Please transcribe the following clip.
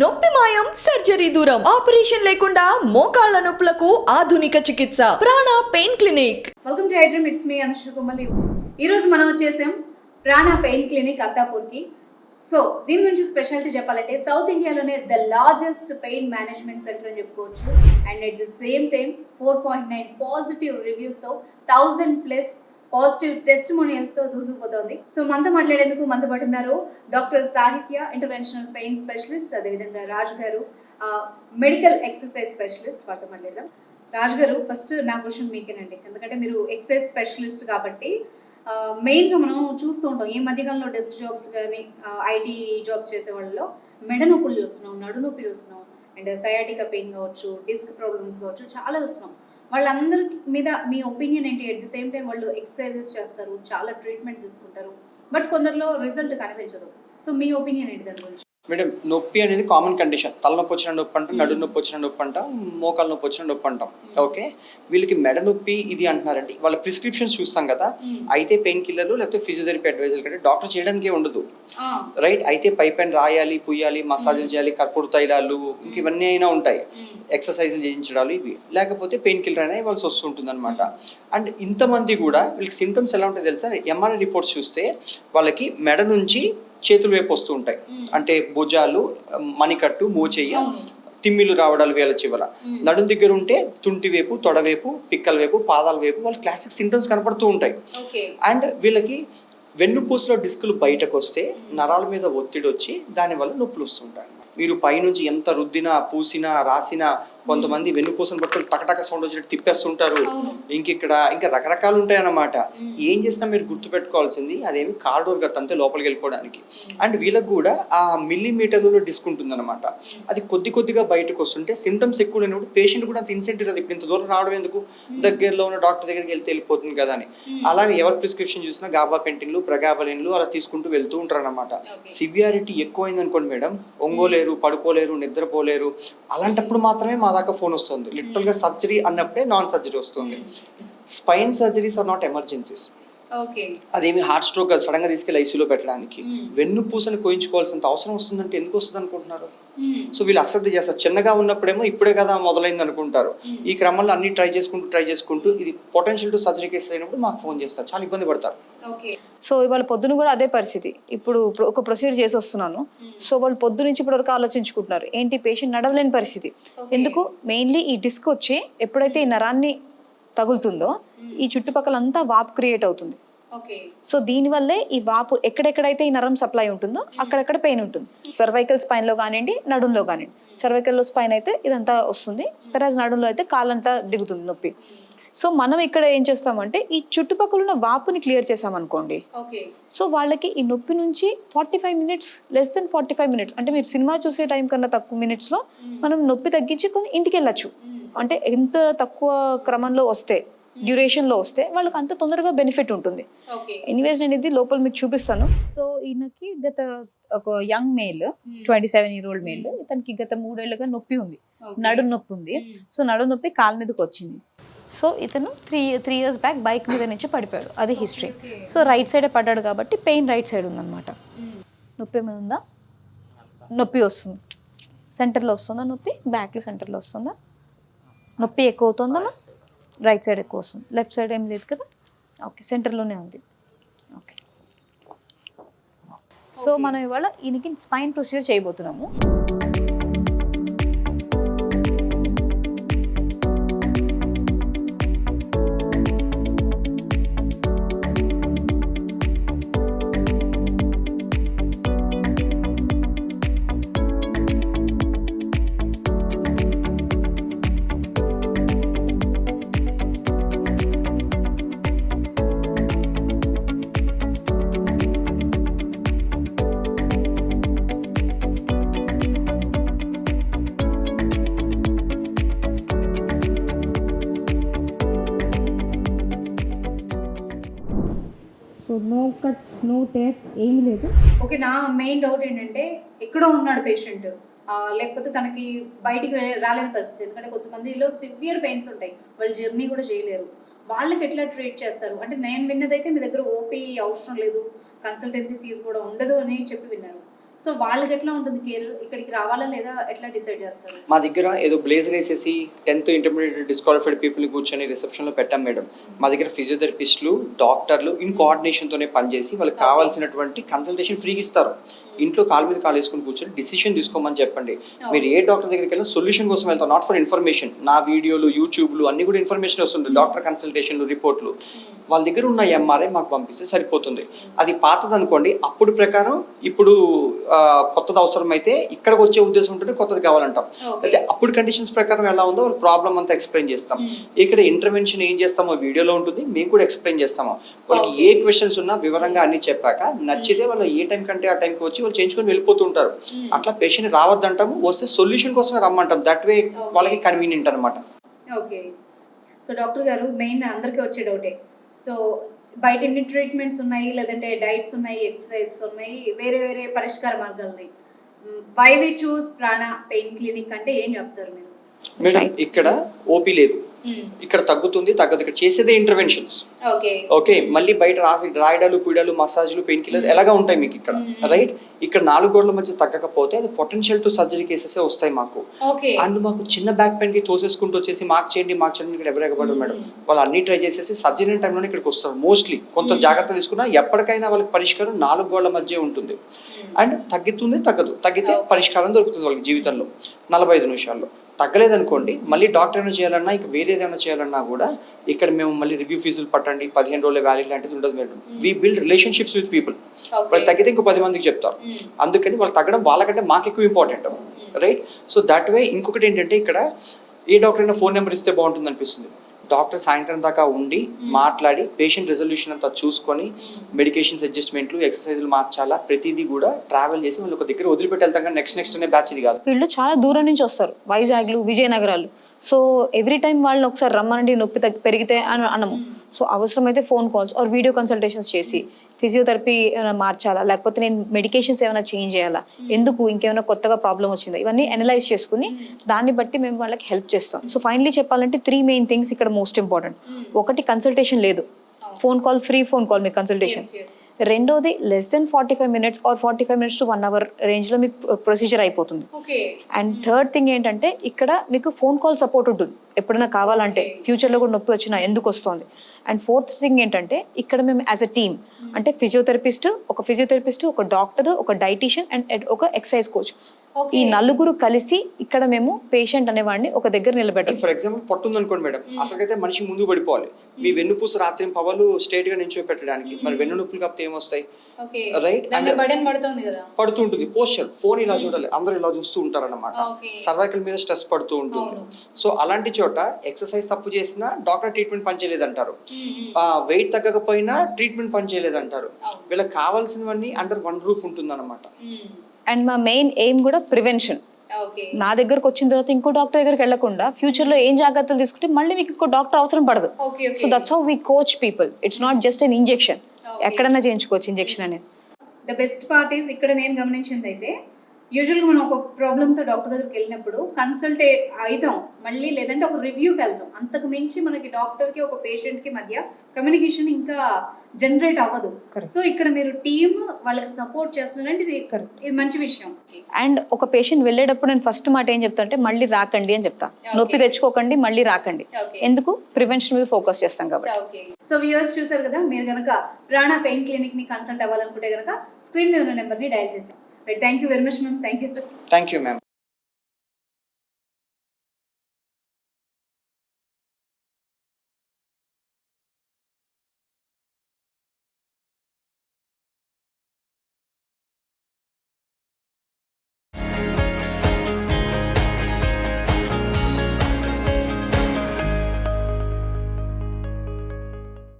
నొప్పి మాయం సర్జరీ దూరం ఆపరేషన్ లేకుండా మోకాళ్ళ నొప్పులకు ఆధునిక చికిత్స. Prana pain clinic. Welcome to iDream it's me Anushka Kumali ఈరోజు మనం వచ్చేసాం ప్రాణ పెయిన్ క్లినిక్ అత్తాపూర్కి. సో దీని గురించి స్పెషాలిటీ చెప్పాలంటే సౌత్ ఇండియాలోనే the largest pain management centre అని చెప్పుకోవచ్చు. And at the same time four point nine positive రివ్యూస్తో thousand plus positive టెస్ట్తో దూసుకుపోతోంది. సో మనతో మాట్లాడేందుకు మనతో పాటు ఉన్నారు డాక్టర్ సాహిత్య ఇంటర్వెన్షనల్ పెయిన్ స్పెషలిస్ట్ అదేవిధంగా రాజు గారు మెడికల్ ఎక్సర్సైజ్ స్పెషలిస్ట్ వారితో మాట్లాడదాం. రాజు గారు ఫస్ట్ నా క్వశ్చన్ మీకేనండి. ఎందుకంటే మీరు ఎక్సర్సైజ్ స్పెషలిస్ట్ కాబట్టి మెయిన్గా మనం చూస్తూ ఉంటాం. ఈ మధ్యకాలంలో డెస్క్ జాబ్స్ కానీ ఐటీ జాబ్స్ చేసే వాళ్ళలో మెడ నొప్పులు చూస్తున్నాం నడు నొప్పి చూస్తున్నాం అండ్ సయాటికా పెయిన్ కావచ్చు డిస్క్ ప్రాబ్లమ్స్ కావచ్చు చాలా వస్తున్నాం. వాళ్ళందరి మీద మీ ఒపీనియన్ ఏంటి? అట్ ది సేమ్ టైం వాళ్ళు ఎక్సర్సైజెస్ చేస్తారు చాలా ట్రీట్మెంట్స్ తీసుకుంటారు బట్ కొందరిలో రిజల్ట్ కనిపించదు. సో మీ ఒపీనియన్ ఏంటి దాని గురించి? మేడం నొప్పి అనేది కామన్ కండిషన్ తలనొప్పి వచ్చిన నొప్పి అంటాం నడు నొప్పి వచ్చిన నొప్పి అంటాం మోకాల నొప్పి వచ్చిన నొప్పి అంటాం. ఓకే? వీళ్ళకి మెడ నొప్పి ఇది అంటున్నారండి. వాళ్ళ ప్రిస్క్రిప్షన్స్ చూస్తాం కదా. అయితే పెయిన్ కిల్లర్లు లేకపోతే ఫిజియోథెరపీ అడ్వైజర్ కంటే డాక్టర్ చేయడానికి ఉండదు. రైట్? అయితే పై పైన రాయాలి పుయ్యాలి మసాజులు చేయాలి కర్పూర తైలాలు ఇంక ఇవన్నీ అయినా ఉంటాయి. మ్, ఎక్సర్సైజులు చేయించడాలు ఇవి. లేకపోతే పెయిన్ కిల్లర్ అయినా ఇవ్వాల్సి వస్తుంటుంది అనమాట అండ్ ఇంతమంది కూడా వీళ్ళకి సిమ్టమ్స్ ఎలా ఉంటాయి తెలుసా? ఎంఆర్ఐ రిపోర్ట్స్ చూస్తే వాళ్ళకి మెడ నుంచి చేతులు వైపు వస్తూ ఉంటాయి. అంటే భుజాలు మణికట్టు మోచెయ్య. తిమ్మిలు రావడాలు వేల చివర. నడుం దగ్గర ఉంటే తుంటి వైపు తొడ వైపు పిక్కల వైపు పాదాల వైపు వాళ్ళ క్లాసిక్ సిమ్టమ్స్ కనపడుతూ ఉంటాయి అండ్ వీళ్ళకి వెన్నుపూసలో డిస్కులు బయటకు వస్తే నరాల మీద ఒత్తిడి వచ్చి దానివల్ల నొప్పులు వస్తుంటాయి మీరు పైనుంచి ఎంత రుద్దినా పూసినా రాసినా కొంతమంది వెన్నుపూసను పట్టుకొని టకటక సౌండ్ వచ్చినట్టు తిప్పేస్తుంటారు. ఇంక ఇక్కడ ఇంకా రకరకాలు ఉంటాయి అన్నమాట మ్మ్. ఏం చేసినా మీరు గుర్తుపెట్టుకోవాల్సింది అదేమి కార్డోర్ కదా అంతే లోపలికి వెళ్ళిపోవడానికి. అండ్ వీళ్ళకి కూడా ఆ మిల్లీమీటర్లలో డిస్క్ ఉంటుంది అనమాట అది కొద్ది కొద్దిగా బయటకు వస్తుంటే సిమ్టమ్స్ ఎక్కువ లేనప్పుడు పేషెంట్ కూడా అంత ఇన్సెంటివ్ అది ఇప్పుడు ఇంత దూరం రావడం ఎందుకు? దగ్గరలో ఉన్న డాక్టర్ దగ్గరికి వెళ్తే వెళ్ళిపోతుంది కదా అని. అలాగే ఎవరు ప్రిస్క్రిప్షన్ చూసినా గాబా పెంటిన్లు ప్రగాబలిన్లు అలా తీసుకుంటూ వెళ్తూ ఉంటారు అనమాట. సివియారిటీ ఎక్కువైంది అనుకోండి మేడం ఒంగోలేరు పడుకోలేరు నిద్రపోలేరు అలాంటప్పుడు మాత్రమే మా దాకా ఫోన్ వస్తుంది. లిటరల్గా సర్జరీ అన్నప్పుడే నాన్ సర్జరీ వస్తుంది. Spine surgeries are not emergencies అదేమి హార్ట్ స్ట్రోక్ సడన్గా తీసుకెళ్ళి ఐసీలో పెట్టడానికి. వెన్ను పూసని కోయించుకోవాల్సినంత అవసరం వస్తుందంటే ఎందుకు వస్తుంది అనుకుంటున్నారు సో వీళ్ళు అశ్రద్ధ చేస్తారు. చిన్నగా ఉన్నప్పుడేమో ఇప్పుడే కదా మొదలైంది అనుకుంటారు. ఈ క్రమంలో అన్ని ట్రై చేసుకుంటూ ట్రై చేసుకుంటూ ఇది పొటెన్షియల్ టు సర్జరీ కేసు అయినప్పుడు మాకు ఫోన్ చేస్తారు. చాలా ఇబ్బంది పడతారు. ఓకే. సో ఇవాళ పొద్దున కూడా అదే పరిస్థితి. ఇప్పుడు ఒక ప్రొసీజర్ చేసి వస్తున్నాను. సో వాళ్ళు పొద్దు నుంచి ఇప్పటి వరకు ఆలోచించుకుంటున్నారు. ఏంటి పేషెంట్ నడవలేని పరిస్థితి. ఎందుకు? మెయిన్లీ ఈ డిస్క్ వచ్చి ఎప్పుడైతే ఈ నరాన్ని తగులుతుందో ఈ చుట్టుపక్కల అంతా వాపు క్రియేట్ అవుతుంది. సో దీనివల్లే ఈ వాపు ఎక్కడెక్కడైతే ఈ నరం సప్లై ఉంటుందో అక్కడక్కడ పెయిన్ ఉంటుంది. సర్వైకల్ స్పైన్లో కానివ్వండి నడుంలో కానివ్వండి. సర్వైకల్లో స్పైన్ అయితే ఇదంతా వస్తుంది. వెరాజ్ నడుంలో అయితే కాలంతా దిగుతుంది నొప్పి. సో మనం ఇక్కడ ఏం చేస్తామంటే ఈ చుట్టుపక్కల ఉన్న వాపుని క్లియర్ చేసామనుకోండి సో వాళ్ళకి ఈ నొప్పి నుంచి forty five minutes less than forty five minutes అంటే మీరు సినిమా చూసే టైం కన్నా తక్కువ మినిట్స్లో మనం నొప్పి తగ్గించి కొన్ని ఇంటికి వెళ్ళచ్చు. అంటే ఎంత తక్కువ క్రమంలో వస్తే డ్యూరేషన్లో వస్తే వాళ్ళకి అంత తొందరగా బెనిఫిట్ ఉంటుంది. ఎనీవేస్ నేను ఇది లోపల మీకు చూపిస్తాను. సో ఈయనకి గత ఒక young male twenty seven year old male ఇతనికి గత మూడేళ్ళుగా నొప్పి ఉంది. నడు నొప్పి ఉంది. సో నడు నొప్పి కాలు మీదకి వచ్చింది. సో ఇతను three three years back bike మీద నుంచి పడిపోయాడు. అది హిస్టరీ సో రైట్ సైడే పడ్డాడు కాబట్టి పెయిన్ రైట్ సైడ్ ఉందన్నమాట. నొప్పి ఏమైనా ఉందా? నొప్పి వస్తుంది. సెంటర్లో వస్తుందా నొప్పి? బ్యాక్లో సెంటర్లో వస్తుందా? నొప్పి ఎక్కువ అవుతుందా రైట్ సైడ్ ఎక్కువ వస్తుంది. లెఫ్ట్ సైడ్ ఏం లేదు కదా? ఓకే సెంటర్లోనే ఉంది. ఓకే. సో మనం ఇవాళ ఈయనకి స్పైన్ ప్రొసీజర్ చేయబోతున్నాము. కట్స్ నో టేప్స్ ఏమీ లేదు. ఓకే నా మెయిన్ డౌట్ ఏంటంటే ఎక్కడో ఉన్నాడు పేషెంట్ లేకపోతే తనకి బయటికి రాలేని పరిస్థితి. ఎందుకంటే కొంతమందిలో సివియర్ పెయిన్స్ ఉంటాయి. వాళ్ళు జర్నీ కూడా చేయలేరు. వాళ్ళకి ఎట్లా ట్రీట్ చేస్తారు? అంటే నేను విన్నదైతే మీ దగ్గర ఓపీ అవసరం లేదు. కన్సల్టెన్సీ ఫీజు కూడా ఉండదు అని చెప్పి విన్నారు. సో వాళ్ళకి ఎట్లా ఉంటుంది కేర్ ఇక్కడికి రావాలా లేదా ఎట్లా డిసైడ్ చేస్తారు? మా దగ్గర ఏదో బ్లేజర్ వేసేసి టెన్త్ ఇంటర్మీడియట్ డిస్క్వాలిఫైడ్ పీపుల్ని కూర్చొని రిసెప్షన్లో పెట్టాం మేడం. మా దగ్గర ఫిజియోథెరపిస్టులు డాక్టర్లు ఇన్ కోఆర్డినేషన్తోనే పనిచేసి వాళ్ళకి కావాల్సినటువంటి కన్సల్టేషన్ ఫ్రీగా ఇస్తారు. ఇంట్లో కాలు మీద కాలు వేసుకుని కూర్చొని డిసిషన్ తీసుకోమని చెప్పండి. మీరు ఏ డాక్టర్ దగ్గరికి వెళ్ళినా సొల్యూషన్ కోసం వెళ్తాం నాట్ ఫర్ ఇన్ఫర్మేషన్ నా వీడియోలు యూట్యూబ్లు అన్ని కూడా ఇన్ఫర్మేషన్ వస్తుంది డాక్టర్ కన్సల్టేషన్లు రిపోర్ట్లు వాళ్ళ దగ్గర ఉన్న ఎంఆర్ఐ మాకు పంపిస్తే సరిపోతుంది. అది పాతది అనుకోండి అప్పుడు ప్రకారం ఇప్పుడు కొత్తది అవసరం అయితే ఇక్కడికి వచ్చే ఉద్దేశం ఉంటుంటే కొత్తది కావాలంటాం. అయితే అప్పుడు కండిషన్స్ ప్రకారం ఎలా ఉందో ప్రాబ్లం అంతా ఎక్స్ప్లెయిన్ చేస్తాం. ఇక్కడ ఇంటర్వెన్షన్ ఏం చేస్తామో వీడియోలో ఉంటుంది మేము కూడా ఎక్స్ప్లెయిన్ చేస్తాము. వాళ్ళకి ఏ క్వశ్చన్స్ ఉన్నా వివరంగా అన్ని చెప్పాక నచ్చితే వాళ్ళు ఏ టైం కంటే ఆ టైంకి వచ్చి వాళ్ళు చేయించుకొని వెళ్ళిపోతూ ఉంటారు. అట్లా పేషెంట్ రావద్దంటాము వస్తే సొల్యూషన్ కోసమే రమ్మంటాం. దట్ వే వాళ్ళకి కన్వీనియంట్ అనమాట ఓకే సో డాక్టర్ గారు మెయిన్ అందరికీ వచ్చే డౌటే సో బయట ఎన్ని ట్రీట్మెంట్స్ ఉన్నాయి లేదంటే డైట్స్ ఉన్నాయి ఎక్సర్సైజ్ ఉన్నాయి వేరే వేరే పరిష్కార మార్గాలు ఉన్నాయి వై వి చూస్ ప్రాణ పెయిన్ క్లినిక్ అంటే ఏం చెప్తారు మీరు? మేడం ఇక్కడ ఓపీ లేదు. ఇక్కడ తగ్గుతుంది తగ్గదు. ఇక్కడ చేసేదే ఇంటర్వెన్షన్స్ ఓకే మళ్ళీ బయట రాసి రాయడాలు పీడాలు మసాజ్లు పెయిన్ కిల్లర్ ఎలాగా ఉంటాయి మీకు ఇక్కడ? రైట్ ఇక్కడ నాలుగు గోడల మధ్య తగ్గకపోతే అది పొటెన్షియల్ టు సర్జరీ కేసెస్ వస్తాయి మాకు. అండ్ మాకు చిన్న బ్యాక్ పెయిన్కి తోసేసుకుంటూ వచ్చేసి మాకు చేయండి మాకు చేయండి ఇక్కడ ఎవరు ఎగబడరు మేడం. వాళ్ళు అన్ని ట్రై చేసేసి సర్జరీ టైంలోనే ఇక్కడికి వస్తారు మోస్ట్లీ కొంత జాగ్రత్త తీసుకున్నా ఎప్పటికైనా వాళ్ళకి పరిష్కారం నాలుగు గోడల మధ్య ఉంటుంది. అండ్ తగ్గుతుంది తగ్గదు. తగ్గితే పరిష్కారం దొరుకుతుంది వాళ్ళకి జీవితంలో. నలభై ఐదు నిమిషాల్లో. తగ్గలేదనుకోండి మళ్ళీ డాక్టర్ ఏమైనా చేయాలన్నా ఇక వేరే ఏదైనా చేయాలన్నా కూడా ఇక్కడ మేము మళ్ళీ రివ్యూ ఫీజులు పట్టండి పదిహేను రోజుల వ్యాలీ లాంటిది ఉండదు madam. We build relationships with people వాళ్ళు తగ్గితే ఇంకో పది మందికి చెప్తారు. అందుకని వాళ్ళు తగ్గడం వాళ్ళకంటే మాకు ఎక్కువ important right so that way ఇంకొకటి ఏంటంటే ఇక్కడ ఏ డాక్టర్ అయినా ఫోన్ నెంబర్ ఇస్తే బాగుంటుంది అనిపిస్తుంది డాక్టర్ సాయంత్రం దాకా ఉండి మాట్లాడి పేషెంట్ రెజల్యూషన్ అంతా చూసుకొని మెడికేషన్స్ అడ్జస్ట్మెంట్లు ఎక్సర్సైజ్లు మార్చాలా? ప్రతిదీ కూడా ట్రావెల్ చేసి వాళ్ళు ఒక దగ్గర వదిలిపెట్టి వెళ్తాం కానీ నెక్స్ట్ నెక్స్ట్ అనే బ్యాచ్ ఇది కాదు. వీళ్ళు చాలా దూరం నుంచి వస్తారు. వైజాగ్లు విజయనగరాలు. సో ఎవ్రీ టైం వాళ్ళని ఒకసారి రమ్మనండి నొప్పి పెరిగితే అని అనము. సో అవసరమైతే phone calls or video consultations చేసి ఫిజియోథెరపీ ఏమైనా మార్చాలా? లేకపోతే నేను మెడికేషన్స్ ఏమైనా చేంజ్ చేయాలా? ఎందుకు? ఇంకేమైనా కొత్తగా ప్రాబ్లం వచ్చిందా? ఇవన్నీ అనలైజ్ చేసుకుని దాన్ని బట్టి మేము వాళ్ళకి హెల్ప్ చేస్తాం. సో ఫైనలీ చెప్పాలంటే త్రీ మెయిన్ థింగ్స్ ఇక్కడ మోస్ట్ ఇంపార్టెంట్ ఒకటి కన్సల్టేషన్ లేదు. Phone call free phone call మీకు కన్సల్టేషన్ రెండోది less than forty five minutes or forty five minutes to one hour రేంజ్లో మీకు ప్రొసీజర్ అయిపోతుంది. అండ్ థర్డ్ థింగ్ ఏంటంటే ఇక్కడ మీకు ఫోన్ కాల్ సపోర్ట్ ఉంటుంది. ఎప్పుడైనా కావాలంటే ఫ్యూచర్లో కూడా నొప్పి వచ్చినా ఎందుకు వస్తుంది? అండ్ ఫోర్త్ థింగ్ ఏంటంటే ఇక్కడ మేము యాజ్ అ టీమ్ అంటే ఫిజియోథెరపిస్ట్ ఒక ఫిజియోథెరపిస్ట్ ఒక డాక్టర్ ఒక డైటీషియన్ అండ్ ఒక ఎక్సర్సైజ్ కోచ్ ఈ నలుగురు కలిసి ఇక్కడ మేము పేషెంట్ అనేవాడిని ఒక దగ్గర నిలబెట్టాం. ఫర్ ఎగ్జాంపుల్ పట్టుంది అనుకోండి మేడం అసలుకైతే మనిషి ముందు పడిపోవాలి. మీ వెన్నుపూస రాత్రి పవలు స్ట్రేట్గా నించో పెట్టడానికి మరి వెన్ను నొప్పులు కాకపోతే ఏమొస్తాయి? ఓకే రైట్ పడుతుంటుంది. పోస్చర్ ఫోన్ ఇలా చూడాలి. అందరూ ఇలా చూస్తూ ఉంటారు అనమాట. సర్వైకల్ మీద స్ట్రెస్ పడుతూ ఉంటుంది. సో అలాంటి చోట ఎక్సర్సైజ్ తప్పు చేసినా డాక్టర్ ట్రీట్మెంట్ పనిచేయలేదంటారు. వెయిట్ తగ్గకపోయినా ట్రీట్మెంట్ పనిచేయలేదంటారు. వీళ్ళకి కావాల్సినవన్నీ అండర్ వన్ రూఫ్ ఉంటుంది అనమాట అండ్ మా మెయిన్ ఎయిమ్ కూడా ప్రివెన్షన్. నా దగ్గరకు వచ్చిన తర్వాత ఇంకో డాక్టర్ దగ్గరికి వెళ్ళకుండా ఫ్యూచర్లో ఏం జాగ్రత్తలు తీసుకుంటే మళ్ళీ మీకు ఇంకో డాక్టర్ అవసరం పడదు. So that's how we coach people it's not just an injection ఎక్కడన్నా చేయించుకోవచ్చు ఇంజెక్షన్ అనేది. ద బెస్ట్ పార్ట్ ఈస్ ఇక్కడ నేను గమనించింది అయితే యూజువల్గా మనం ఒక ప్రాబ్లంతో డాక్టర్ దగ్గరికి వెళ్ళినప్పుడు కన్సల్ట్ అవుతాం మళ్ళీ లేదంటే ఒక రివ్యూకి వెళ్తాం. అంతకు మించి మనకి డాక్టర్కి ఒక పేషెంట్కి మధ్య కమ్యూనికేషన్ ఇంకా జనరేట్ అవ్వదు. సో ఇక్కడ మీరు టీమ్ వాళ్ళకి సపోర్ట్ చేస్తున్నారంటే ఇది. ఇది మంచి విషయం. అండ్ ఒక పేషెంట్ వెళ్ళేటప్పుడు నేను ఫస్ట్ మాట ఏం చెప్తా అంటే మళ్ళీ రాకండి అని చెప్తా. నొప్పి తెచ్చుకోకండి మళ్ళీ రాకండి. ఎందుకు? ప్రివెన్షన్ మీద ఫోకస్ చేస్తాం కాబట్టి. సో వ్యూవర్స్ చూసారు కదా మీరు కనుక ప్రాణ పెయిన్ క్లినిక్ని కన్సల్ట్ అవ్వాలనుకుంటే కనుక స్క్రీన్ మీద ఉన్న నెంబర్ని డయల్ చేసాం Right, thank you very much, ma'am. Thank you, sir. Thank you, ma'am.